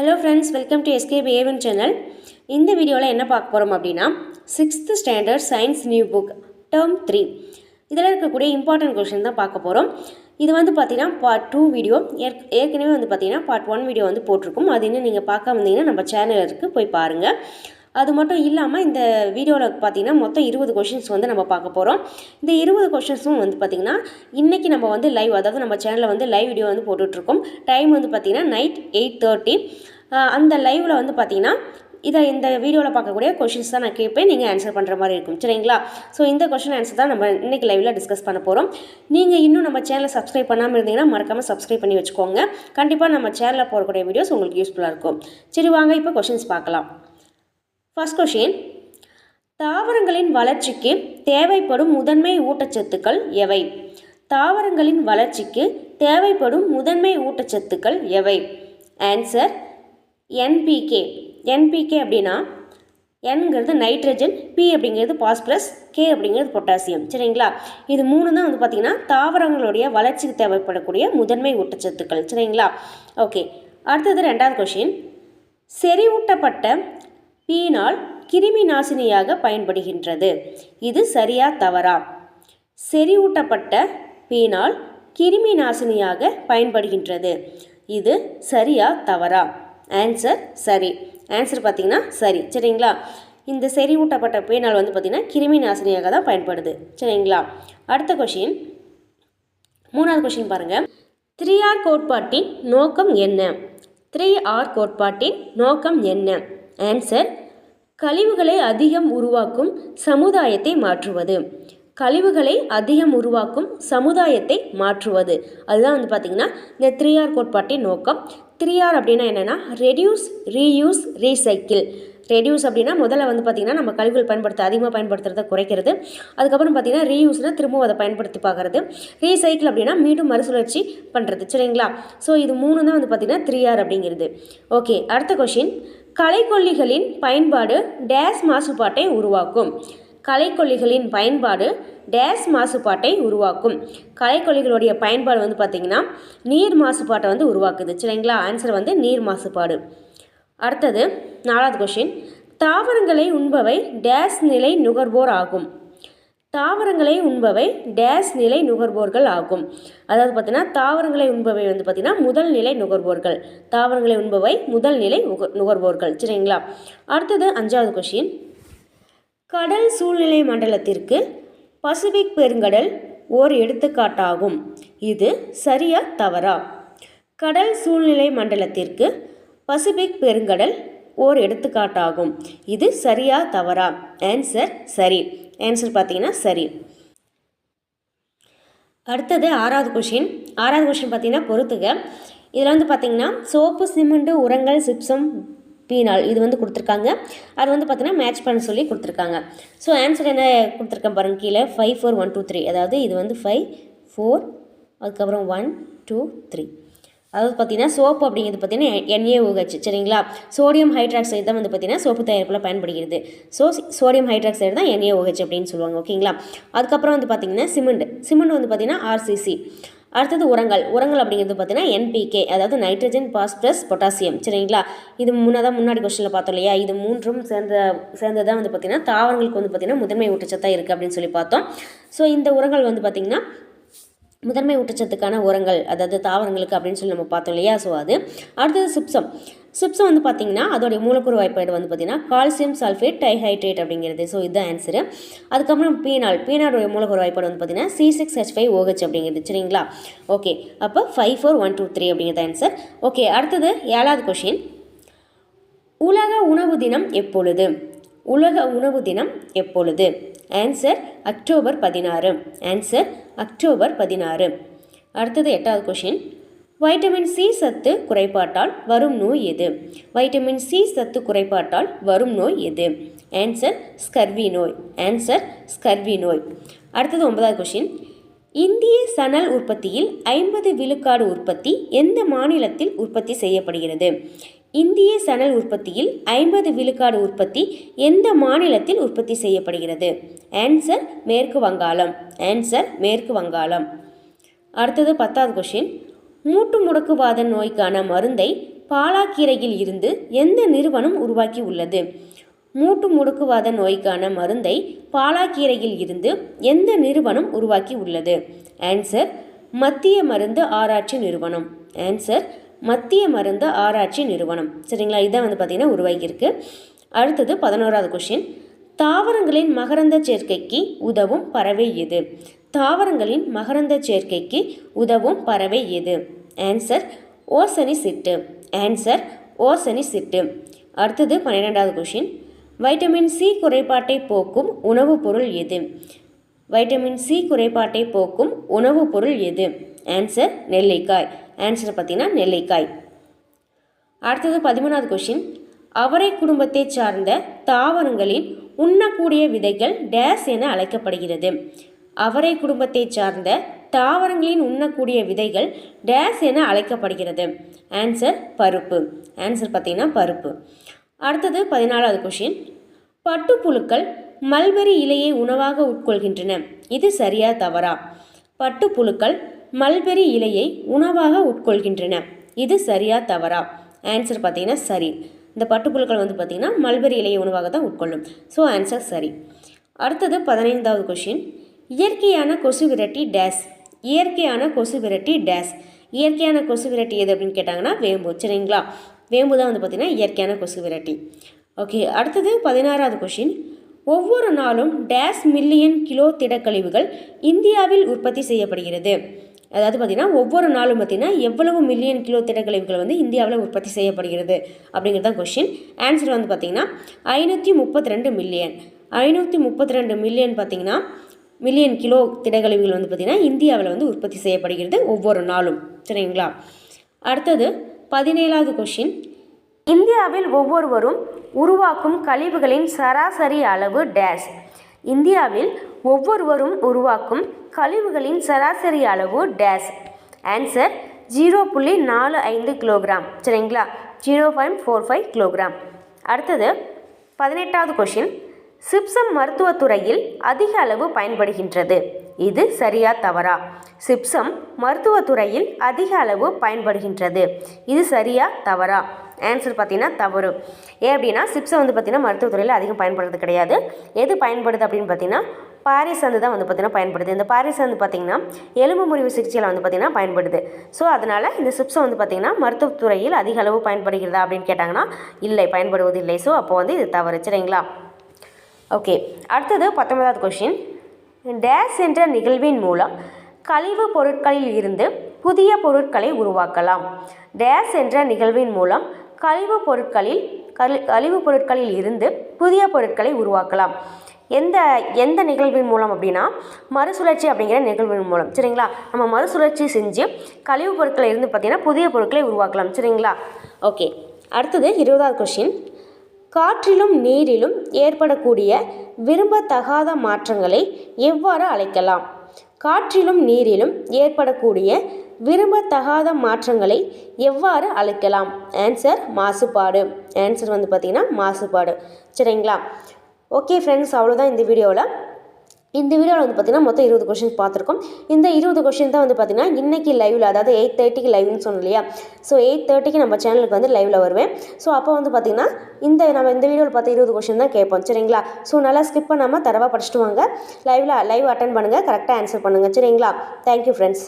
Hello friends welcome to SK A1 channel இந்த வீடியோவில் என்ன பார்க்க போகிறோம் அப்படின்னா sixth standard science new book term three இதில் இருக்கக்கூடிய இம்பார்ட்டன்ட் கொஷின் தான் பார்க்க போகிறோம் இது வந்து பார்த்தீங்கன்னா பார்ட் டூ வீடியோ ஏற்கனவே வந்து பார்த்தீங்கன்னா பார்ட் ஒன் வீடியோ வந்து போட்டிருக்கும். அது இன்னும் நீங்கள் பார்க்க வந்தீங்கன்னா நம்ம சேனல் இருக்குது போய் பாருங்கள் அது மட்டும் இல்லாமல் இந்த வீடியோவில் பார்த்தீங்கன்னா மொத்தம் இருபது கொஷின்ஸ் வந்து நம்ம பார்க்க போகிறோம் இந்த இருபது கொஷின்ஸும் வந்து பார்த்திங்கன்னா இன்றைக்கி நம்ம வந்து லைவ் அதாவது நம்ம சேனலில் வந்து லைவ் வீடியோ வந்து போட்டுட்ருக்கோம். டைம் வந்து பார்த்திங்கன்னா நைட் எயிட் தேர்ட்டி அந்த லைவில் வந்து பார்த்திங்கன்னா இதை இந்த வீடியோவில் பார்க்கக்கூடிய கொஷின்ஸ் தான் நான் கேட்பேன் நீங்கள் ஆன்சர் பண்ணுற மாதிரி இருக்கும். சரிங்களா? ஸோ இந்த கொஷின் ஆன்சர் தான் நம்ம இன்றைக்கி லைவில் டிஸ்கஸ் பண்ண போகிறோம் நீங்கள் இன்னும் நம்ம சேனலை சப்ஸ்கிரைப் பண்ணாமல் இருந்தீங்கன்னா மறக்காமல் சப்ஸ்கிரைப் பண்ணி வச்சுக்கோங்க. கண்டிப்பாக நம்ம சேனலில் போடக்கூடிய வீடியோஸ் உங்களுக்கு யூஸ்ஃபுல்லாக இருக்கும். சரி வாங்க இப்போ கொஷின்ஸ் பார்க்கலாம். ஃபஸ்ட் கொஷின் தாவரங்களின் வளர்ச்சிக்கு தேவைப்படும் முதன்மை ஊட்டச்சத்துக்கள் எவை? தாவரங்களின் வளர்ச்சிக்கு தேவைப்படும் முதன்மை ஊட்டச்சத்துக்கள் எவை? ஆன்சர் என்பிகே என்பிகே அப்படின்னா என்கிறது நைட்ரஜன் பி அப்படிங்கிறது பாஸ்பரஸ் கே அப்படிங்கிறது பொட்டாசியம் சரிங்களா? இது மூணு தான் வந்து பார்த்திங்கன்னா தாவரங்களுடைய வளர்ச்சிக்கு தேவைப்படக்கூடிய முதன்மை ஊட்டச்சத்துக்கள். சரிங்களா? ஓகே அடுத்தது ரெண்டாவது கொஷின் செறிவூட்டப்பட்ட பீனால் கிருமி நாசினியாக பயன்படுகின்றது. இது சரியா தவறா? செறிவூட்டப்பட்ட பீனால் கிருமி நாசினியாக பயன்படுகின்றது. இது சரியா தவறா? ஆன்சர் சரி. ஆன்சர் பார்த்தீங்கன்னா சரி. சரிங்களா? இந்த செறிவூட்டப்பட்ட பீனால் வந்து பார்த்திங்கன்னா கிருமி நாசினியாக தான் பயன்படுது. சரிங்களா? அடுத்த கொஷின் மூணாவது கொஷின் பாருங்கள் த்ரீ ஆர் கோட்பாட்டின் நோக்கம் என்ன? த்ரீ ஆர் கோட்பாட்டின் நோக்கம் என்ன? ஆன்சர் கழிவுகளை அதிகம் உருவாக்கும் சமுதாயத்தை மாற்றுவது. கழிவுகளை அதிகம் உருவாக்கும் சமுதாயத்தை மாற்றுவது. அதுதான் வந்து பார்த்திங்கன்னா இந்த த்ரீ ஆர் கோட்பாட்டின் நோக்கம். த்ரீ ஆர் அப்படின்னா என்னென்னா ரெடியூஸ் ரீயூஸ் ரீசைக்கிள் ரெடியூஸ் அப்படின்னா முதல்ல வந்து பார்த்திங்கன்னா நம்ம கழிவுகள் பயன்படுத்த அதிகமாக பயன்படுத்துறதை குறைக்கிறது. அதுக்கப்புறம் பார்த்திங்கன்னா ரீயூஸ்னால் திரும்பவும் அதை பயன்படுத்தி பார்க்குறது. ரீசைக்கிள் அப்படின்னா மீண்டும் மறுசுழற்சி பண்ணுறது சரிங்களா? ஸோ இது மூணு தான் வந்து பார்த்திங்கன்னா த்ரீ ஆர் அப்படிங்கிறது. ஓகே அடுத்த கொஷின் களைக்கொல்லிகளின் பயன்பாடு டேஸ் மாசுபாட்டை உருவாக்கும். களைக்கொல்லிகளின் பயன்பாடு டேஸ் மாசுபாட்டை உருவாக்கும். களைக்கொல்லிகளுடைய பயன்பாடு வந்து பார்த்திங்கன்னா நீர் மாசுபாட்டை வந்து உருவாக்குது. சரிங்களா? ஆன்சர் வந்து நீர் மாசுபாடு. அடுத்தது நாலாவது கொஷின் தாவரங்களை உண்பவை டேஸ் நிலை நுகர்வோர் ஆகும். தாவரங்களை உண்பவை டேஸ் நிலை நுகர்வோர்கள் ஆகும். அதாவது பார்த்தீங்கன்னா தாவரங்களை உண்பவை வந்து பார்த்திங்கன்னா முதல் நிலை நுகர்வோர்கள். தாவரங்களை உண்பவை முதல் நிலை நுகர்வோர்கள். சரிங்களா? அடுத்தது அஞ்சாவது கொஷின் கடல் சூழ்நிலை மண்டலத்திற்கு பசிபிக் பெருங்கடல் ஓர் எடுத்துக்காட்டாகும். இது சரியா தவறா? கடல் சூழ்நிலை மண்டலத்திற்கு பசிபிக் பெருங்கடல் ஓர் எடுத்துக்காட்டாகும். இது சரியா தவறா? ஆன்சர் சரி. ஆன்சர் பார்த்தீங்கன்னா சரி. அடுத்தது ஆறாவது கொஷின் ஆறாவது கொஷின் பார்த்தீங்கன்னா பொறுத்துக. இதில் வந்து பார்த்தீங்கன்னா சோப்பு சிமெண்ட்டு உரங்கள் சிப்சம் பீனால் இது வந்து கொடுத்துருக்காங்க. அது வந்து பார்த்தீங்கன்னா மேட்ச் பண்ண சொல்லி கொடுத்துருக்காங்க. ஸோ ஆன்சர் என்ன கொடுத்துருக்கேன் பாருங்க கீழே five four one two three அதாவது இது வந்து ஃபைவ் ஃபோர் அதுக்கப்புறம் ஒன் டூ த்ரீ அதாவது பார்த்தீங்கன்னா சோப்பு அப்படிங்கிறது பார்த்தீங்கன்னா என்ஏஓஹெச் சரிங்களா? சோடியம் ஹைட்ராக்சைடு தான் வந்து பார்த்தீங்கன்னா சோப்பு தயாரிப்பில் பயன்படுகிறது. ஸோ சோடியம் ஹைட்ராக்சைடு தான் என்ஏஓஹெச் அப்படின்னு சொல்லுவாங்க ஓகேங்களா? அதுக்கப்புறம் வந்து பார்த்தீங்கன்னா சிமெண்ட். சிமெண்ட் வந்து பார்த்தீங்கன்னா ஆர்சிசி அடுத்தது உரங்கள். உரங்கள் அப்படிங்கிறது பார்த்தீங்கன்னா என்பிகே அதாவது நைட்ரஜன் பாஸ்பரஸ் பொட்டாசியம் சரிங்களா? இது முன்னதாக முன்னாடி கொஸ்டினில் பார்த்தோம் இல்லையா? இது மூன்றும் சேர்ந்த சேர்ந்ததான் வந்து பார்த்திங்கன்னா தாவரங்களுக்கு வந்து பார்த்திங்கன்னா முதன்மை ஊட்டச்சத்தாக இருக்குது அப்படின்னு சொல்லி பார்த்தோம். ஸோ இந்த உரங்கள் வந்து பார்த்திங்கன்னா முதன்மை ஊட்டச்சத்துக்கான உரங்கள் அதாவது தாவரங்களுக்கு அப்படின்னு சொல்லி நம்ம பார்த்தோம் இல்லையா? ஸோ அது. அடுத்தது சிப்சம். சிப்சம் வந்து பார்த்திங்கன்னா அதோடைய மூலக்கூறு வாய்ப்பாடு வந்து பார்த்திங்கன்னா கால்சியம் சல்ஃபேட் டைஹைட்ரேட் அப்படிங்கிறது. ஸோ இதுதான் ஆன்சரு அதுக்கப்புறம் பீனால். பீனாலுடைய மூலக்கூறு வாய்ப்பாடு வந்து பார்த்திங்கன்னா C six H five OH அப்படிங்கிறது. சரிங்களா? ஓகே அப்போ five four one two three அப்படிங்கிறது ஆன்சர் ஓகே அடுத்தது ஏழாவது கொஷின் உலக உணவு தினம் எப்பொழுது? உலக உணவு தினம் எப்பொழுது? ஆன்சர் அக்டோபர் பதினாறு. ஆன்சர் அக்டோபர் பதினாறு. அடுத்தது எட்டாவது கொஷின் வைட்டமின் சி சத்து குறைபாட்டால் வரும் நோய் எது? வைட்டமின் சி சத்து குறைபாட்டால் வரும் நோய் எது? ஆன்சர் ஸ்கர்வி நோய். ஆன்சர் ஸ்கர்வி நோய். அடுத்தது ஒன்பதாவது கொஷின் இந்திய சணல் உற்பத்தியில் ஐம்பது விழுக்காடு உற்பத்தி எந்த மாநிலத்தில் உற்பத்தி செய்யப்படுகிறது? இந்திய சணல் உற்பத்தியில் ஐம்பது விழுக்காடு உற்பத்தி எந்த மாநிலத்தில் உற்பத்தி செய்யப்படுகிறது? ஆன்சர் மேற்கு வங்காளம். ஆன்சர் மேற்கு வங்காளம். அடுத்தது பத்தாவது கொஷின் மூட்டு முடக்குவாத நோய்க்கான மருந்தை பாலாக்கீரையில் இருந்து எந்த நிறுவனம் உருவாக்கி உள்ளது? மூட்டு முடுக்குவாத நோய்க்கான மருந்தை பாலாக்கீரையில் இருந்து எந்த நிறுவனம் உருவாக்கி உள்ளது? ஆன்சர் மத்திய மருந்து ஆராய்ச்சி நிறுவனம். ஆன்சர் மத்திய மருந்து ஆராய்ச்சி நிறுவனம். சரிங்களா? இதை வந்து பார்த்திங்கன்னா உருவாகியிருக்கு. அடுத்தது பதினோராவது கொஷின் தாவரங்களின் மகரந்த சேர்க்கைக்கு உதவும் பறவை எது? தாவரங்களின் மகரந்த சேர்க்கைக்கு உதவும் பறவை எது? ஆன்சர் ஓசனி சிட்டு ஆன்சர் ஓசனி சிட்டு அடுத்தது பன்னிரெண்டாவது கொஷின் வைட்டமின் சி குறைபாட்டை போக்கும் உணவுப் பொருள் எது? வைட்டமின் சி குறைபாட்டை போக்கும் உணவுப் பொருள் எது? ஆன்சர் நெல்லிக்காய். ஆன்சர் பார்த்தீங்கன்னா நெல்லிக்காய். அடுத்தது பதிமூணாவது கொஷின் அவரை குடும்பத்தை சார்ந்த தாவரங்களின் உண்ணக்கூடிய விதைகள் டேஸ் என அழைக்கப்படுகிறது. அவரை குடும்பத்தை சார்ந்த தாவரங்களின் உண்ணக்கூடிய விதைகள் டேஸ் என அழைக்கப்படுகிறது. ஆன்சர் பருப்பு. ஆன்சர் பார்த்தீங்கன்னா பருப்பு. அடுத்தது பதினாலாவது கொஷின் பட்டுப்புழுக்கள் மல்பெரி இலையை உணவாக உட்கொள்கின்றன. இது சரியா தவறா? பட்டுப்புழுக்கள் மல்பெரி இலையை உணவாக உட்கொள்கின்றன. இது சரியா தவறா? ஆன்சர் பார்த்தீங்கன்னா சரி. இந்த பட்டுப்புழுக்கள் வந்து பார்த்திங்கன்னா மல்பெரி இலையை உணவாக தான் உட்கொள்ளும். ஸோ ஆன்சர் சரி. அடுத்தது பதினைந்தாவது கொஷின் இயற்கையான கொசு விரட்டி டேஸ் இயற்கையான கொசு விரட்டி டேஸ் இயற்கையான கொசு விரட்டி எது அப்படின்னு கேட்டாங்கன்னா வேம்பு. சரிங்களா? வேம்பு தான் வந்து பார்த்திங்கன்னா இயற்கையான கொசு விரட்டி. ஓகே அடுத்தது பதினாறாவது கொஷின் ஒவ்வொரு நாளும் டேஸ் மில்லியன் கிலோ திடக்கழிவுகள் இந்தியாவில் உற்பத்தி செய்யப்படுகிறது. அதாவது பார்த்திங்கன்னா ஒவ்வொரு நாளும் பார்த்திங்கன்னா எவ்வளவு மில்லியன் கிலோ திடக்கழிவுகள் வந்து இந்தியாவில் உற்பத்தி செய்யப்படுகிறது அப்படிங்கிறது தான் கொஷின் ஆன்சர் வந்து பார்த்திங்கன்னா ஐநூற்றி முப்பத்தி ரெண்டு மில்லியன் ஐநூற்றி முப்பத்தி ரெண்டு மில்லியன் பார்த்திங்கன்னா மில்லியன் கிலோ திடக்கழிவுகள் வந்து பார்த்திங்கன்னா இந்தியாவில் வந்து உற்பத்தி செய்யப்படுகிறது ஒவ்வொரு நாளும். சரிங்களா? அடுத்தது பதினேழாவது கொஷின் இந்தியாவில் ஒவ்வொருவரும் உருவாக்கும் கழிவுகளின் சராசரி அளவு டேஷ் இந்தியாவில் ஒவ்வொருவரும் உருவாக்கும் கழிவுகளின் சராசரி அளவு டேஷ் ஆன்சர் ஜீரோ புள்ளி நாலு ஐந்து கிலோகிராம் சரிங்களா? Zero point four five kilogram அடுத்தது பதினெட்டாவது கொஷின் சிப்சம் மருத்துவத்துறையில் அதிக அளவு பயன்படுகின்றது. இது சரியா தவறா? சிப்சம் மருத்துவத்துறையில் அதிக அளவு பயன்படுகின்றது. இது சரியா தவறா? ஆன்சர் பார்த்தீங்கன்னா தவறு. ஏன் அப்படின்னா சிப்ஸம் வந்து பார்த்திங்கன்னா மருத்துவத்துறையில் அதிகம் பயன்படுறது கிடையாது. எது பயன்படுது அப்படின்னு பார்த்தீங்கன்னா பாரிஸ் வந்து தான் வந்து பார்த்திங்கன்னா பயன்படுது. இந்த பாரிஸ் வந்து பார்த்திங்கன்னா எலும்பு முறிவு சிகிச்சையில் வந்து பார்த்திங்கன்னா பயன்படுது. ஸோ அதனால் இந்த சிப்ஸம் வந்து பார்த்திங்கன்னா மருத்துவத்துறையில் அதிக அளவு பயன்படுகிறதா அப்படின்னு கேட்டாங்கன்னா இல்லை பயன்படுவது இல்லை ஸோ அப்போ வந்து இது தவறு. சரிங்களா? ஓகே அடுத்தது பத்தொன்பதாவது கொஷின் டேஸ் என்ற நிகழ்வின் மூலம் கழிவு பொருட்களில் இருந்து புதிய பொருட்களை உருவாக்கலாம். டேஸ் என்ற நிகழ்வின் மூலம் கழிவு பொருட்களில் கழி கழிவு பொருட்களில் இருந்து புதிய பொருட்களை உருவாக்கலாம். எந்த எந்த நிகழ்வின் மூலம் அப்படின்னா மறுசுழற்சி அப்படிங்கிற நிகழ்வின் மூலம். சரிங்களா? நம்ம மறுசுழற்சி செஞ்சு கழிவு பொருட்களை இருந்து பார்த்திங்கன்னா புதிய பொருட்களை உருவாக்கலாம். சரிங்களா? ஓகே. அடுத்தது இருபதாவது கொஷின் காற்றிலும் நீரிலும் ஏற்படக்கூடிய விரும்பத்தகாத மாற்றங்களை எவ்வாறு அழைக்கலாம்? காற்றிலும் நீரிலும் ஏற்படக்கூடிய விரும்பத்தகாத மாற்றங்களை எவ்வாறு அழைக்கலாம்? ஆன்சர் மாசுபாடு. ஆன்சர் வந்து பார்த்திங்கன்னா மாசுபாடு. சரிங்களா? ஓகே ஃப்ரெண்ட்ஸ் அவ்வளோதான் இந்த வீடியோவில். இந்த வீடியோவில் வந்து பார்த்திங்கன்னா மொத்தம் இருபது கொஷின் பார்த்துருக்கோம். இந்த இருபது கொஷின் தான் வந்து பார்த்திங்கன்னா இன்றைக்கி லைவில் அதாவது எயிட் தேர்ட்டிக்கு லைவ்னு சொன்னோம் இல்லையா? ஸோ எயிட் தேர்ட்டிக்கு நம்ம சேனலுக்கு வந்து லைவில் வருவேன். ஸோ அப்போ வந்து பார்த்திங்கன்னா இந்த நம்ம இந்த வீடியோவில் பார்த்து இருபது கொஷின் தான் கேட்போம். சரிங்களா? ஸோ நல்லா ஸ்கிப் பண்ணாமல் தரவாக படிச்சுட்டு வாங்க. லைவில் லைவ் அட்டன் பண்ணுங்கள் கரெக்டாக ஆன்சர் பண்ணுங்கள் சரிங்களா? Thank you friends